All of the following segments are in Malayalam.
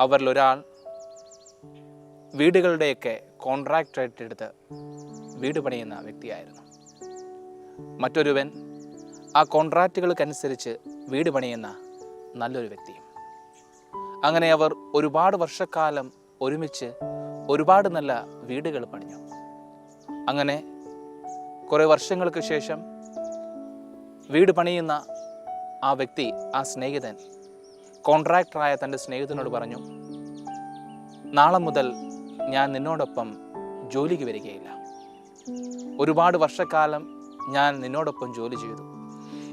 അവരിൽ ഒരാൾ വീടുകളുടെയൊക്കെ കോൺട്രാക്ട് എടുത്ത് വീട് പണിയുന്ന വ്യക്തിയായിരുന്നു. മറ്റൊരുവൻ ആ കോൺട്രാക്റ്റുകൾക്കനുസരിച്ച് വീട് പണിയുന്ന നല്ലൊരു വ്യക്തിയും. അങ്ങനെ അവർ ഒരുപാട് വർഷക്കാലം ഒരുമിച്ച് ഒരുപാട് നല്ല വീടുകൾ പണിഞ്ഞു. അങ്ങനെ കുറേ വർഷങ്ങൾക്ക് ശേഷം വീട് പണിയുന്ന ആ വ്യക്തി ആ സ്നേഹിതൻ കോൺട്രാക്ടറായ തന്റെ സ്നേഹിതനോട് പറഞ്ഞു നാളെ മുതൽ ഞാൻ നിന്നോടൊപ്പം ജോലിക്ക് വരികയില്ല. ഒരുപാട് വർഷക്കാലം ഞാൻ നിന്നോടൊപ്പം ജോലി ചെയ്തു.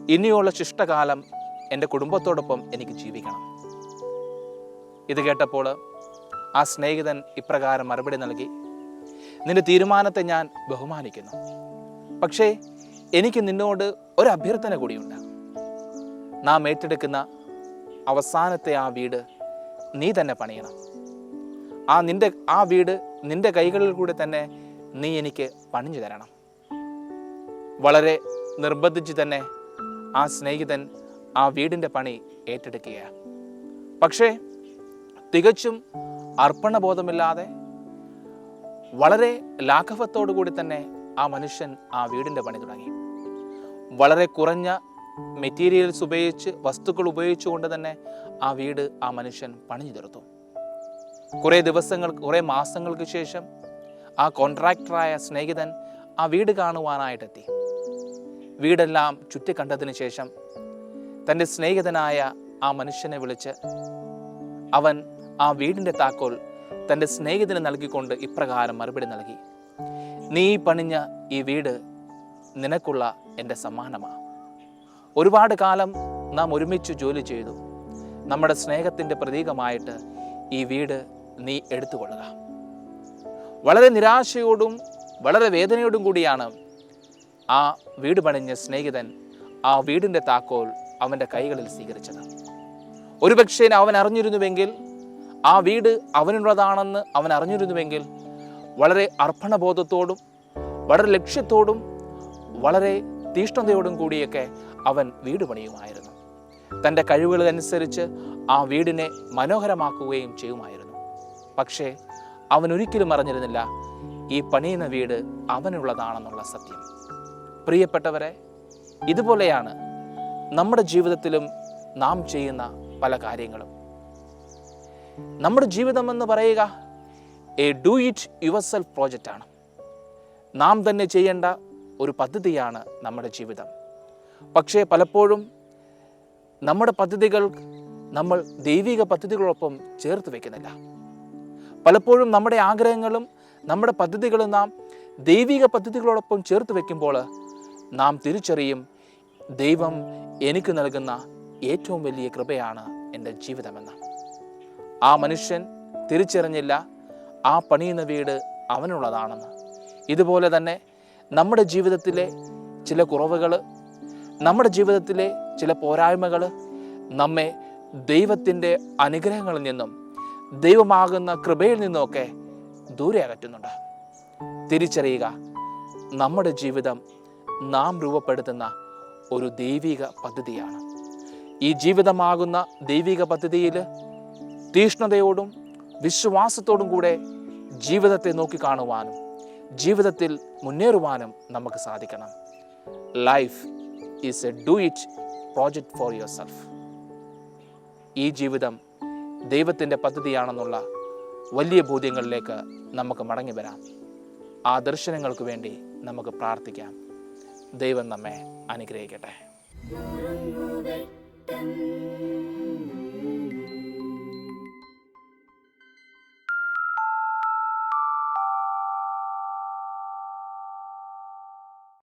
ഇനിയുള്ള ശിഷ്ടകാലം എന്റെ കുടുംബത്തോടൊപ്പം എനിക്ക് ജീവിക്കണം. ഇത് കേട്ടപ്പോൾ ആ സ്നേഹിതൻ ഇപ്രകാരം മറുപടി നൽകി നിന്റെ തീരുമാനത്തെ ഞാൻ ബഹുമാനിക്കുന്നു. പക്ഷേ എനിക്ക് നിന്നോട് ഒരു അഭ്യർത്ഥന കൂടിയുണ്ട്. നാം ഏറ്റെടുക്കുന്ന അവസാനത്തെ ആ വീട് നീ തന്നെ പണിയണം. ആ നിന്റെ ആ വീട് നിന്റെ കൈകളിൽ കൂടെ തന്നെ നീ എനിക്ക് പണിഞ്ഞു തരണം. വളരെ നിർബന്ധിച്ച് തന്നെ ആ സ്നേഹിതൻ ആ വീടിന്റെ പണി ഏറ്റെടുക്കുകയാണ്. പക്ഷേ തികച്ചും അർപ്പണബോധമില്ലാതെ വളരെ ലാഘവത്തോടു കൂടി തന്നെ ആ മനുഷ്യൻ ആ വീടിന്റെ പണി തുടങ്ങി. വളരെ കുറഞ്ഞ മെറ്റീരിയൽസ് ഉപയോഗിച്ച് വസ്തുക്കൾ ഉപയോഗിച്ചുകൊണ്ട് തന്നെ ആ വീട് ആ മനുഷ്യൻ പണിഞ്ഞു തീർത്തു. കുറേ ദിവസങ്ങൾ കുറേ മാസങ്ങൾക്ക് ശേഷം ആ കോൺട്രാക്ടറായ സ്നേഹിതൻ ആ വീട് കാണുവാനായിട്ടെത്തി. വീടെല്ലാം ചുറ്റി ചുറ്റിക്കണ്ടതിന് ശേഷം തന്റെ സ്നേഹിതനായ ആ മനുഷ്യനെ വിളിച്ച് അവൻ ആ വീടിന്റെ താക്കോൽ തന്റെ സ്നേഹിതന് നൽകിക്കൊണ്ട് ഇപ്രകാരം മറുപടി നൽകി. നീ പണിഞ്ഞ ഈ വീട് നിനക്കുള്ള എന്റെ സമ്മാനമാണ് ഒരുപാട് കാലം നാം ഒരുമിച്ച് ജോലി ചെയ്തു. നമ്മുടെ സ്നേഹത്തിന്റെ പ്രതീകമായിട്ട് ഈ വീട് നീ എടുത്തുകൊള്ളുക. വളരെ നിരാശയോടും വളരെ വേദനയോടും കൂടിയാണ് ആ വീട് പണിഞ്ഞ സ്നേഹിതൻ ആ വീടിന്റെ താക്കോൽ അവന്റെ കൈകളിൽ സ്വീകരിച്ചത്. ഒരുപക്ഷേ അവൻ അറിഞ്ഞിരുന്നുവെങ്കിൽ ആ വീട് അവനുള്ളതാണെന്ന് അവൻ അറിഞ്ഞിരുന്നുവെങ്കിൽ വളരെ അർപ്പണബോധത്തോടും വളരെ ലക്ഷ്യത്തോടും വളരെ തീഷ്ണതയോടും കൂടിയൊക്കെ അവൻ വീട് പണിയുമായിരുന്നു. തന്റെ കഴിവുകളനുസരിച്ച് ആ വീടിനെ മനോഹരമാക്കുകയും ചെയ്യുമായിരുന്നു. പക്ഷേ അവൻ ഒരിക്കലും അറിഞ്ഞിരുന്നില്ല ഈ പണിയുന്ന വീട് അവനുള്ളതാണെന്നുള്ള സത്യം. പ്രിയപ്പെട്ടവരെ ഇതുപോലെയാണ് നമ്മുടെ ജീവിതത്തിലും നാം ചെയ്യുന്ന പല കാര്യങ്ങളും. നമ്മുടെ ജീവിതം എന്ന് പറയുക a do it your self പ്രോജക്റ്റാണ്. നാം തന്നെ ചെയ്യേണ്ട ഒരു പദ്ധതിയാണ് നമ്മുടെ ജീവിതം. പക്ഷേ പലപ്പോഴും നമ്മുടെ പദ്ധതികൾ നമ്മൾ ദൈവിക പദ്ധതികളോടൊപ്പം ചേർത്ത് വെക്കുന്നില്ല. പലപ്പോഴും നമ്മുടെ ആഗ്രഹങ്ങളും നമ്മുടെ പദ്ധതികളും നാം ദൈവിക പദ്ധതികളോടൊപ്പം ചേർത്ത് വെക്കുമ്പോൾ നാം തിരിച്ചറിയും ദൈവം എനിക്ക് നൽകുന്ന ഏറ്റവും വലിയ കൃപയാണ് എന്റെ ജീവിതമെന്ന്. ആ മനുഷ്യൻ തിരിച്ചറിഞ്ഞില്ല ആ പണിയുന്ന വീട് അവനുള്ളതാണെന്ന്. ഇതുപോലെ തന്നെ നമ്മുടെ ജീവിതത്തിലെ ചില കുറവുകൾ നമ്മുടെ ജീവിതത്തിലെ ചില പോരായ്മകൾ നമ്മെ ദൈവത്തിന്റെ അനുഗ്രഹങ്ങളിൽ നിന്നും ദൈവമാകുന്ന കൃപയിൽ നിന്നുമൊക്കെ ദൂരെ അകറ്റുന്നുണ്ട്. തിരിച്ചറിയുക നമ്മുടെ ജീവിതം നാം രൂപപ്പെടുത്തുന്ന ഒരു ദൈവിക പദ്ധതിയാണ്. ഈ ജീവിതമാകുന്ന ദൈവിക പദ്ധതിയിൽ തീഷ്ണതയോടും വിശ്വാസത്തോടും കൂടെ ജീവിതത്തെ നോക്കിക്കാണുവാനും ജീവിതത്തിൽ മുന്നേറുവാനും നമുക്ക് സാധിക്കണം. Life is a do it project for your self ഈ ജീവിതം ദൈവത്തിന്റെ പദ്ധതിയാണെന്നുള്ള വലിയ ബോധ്യങ്ങളിലേക്ക് നമുക്ക് മടങ്ങി വരാം. ആ ദർശനങ്ങൾക്ക് വേണ്ടി നമുക്ക് പ്രാർത്ഥിക്കാം. ദൈവം നമ്മെ അനുഗ്രഹിക്കട്ടെ.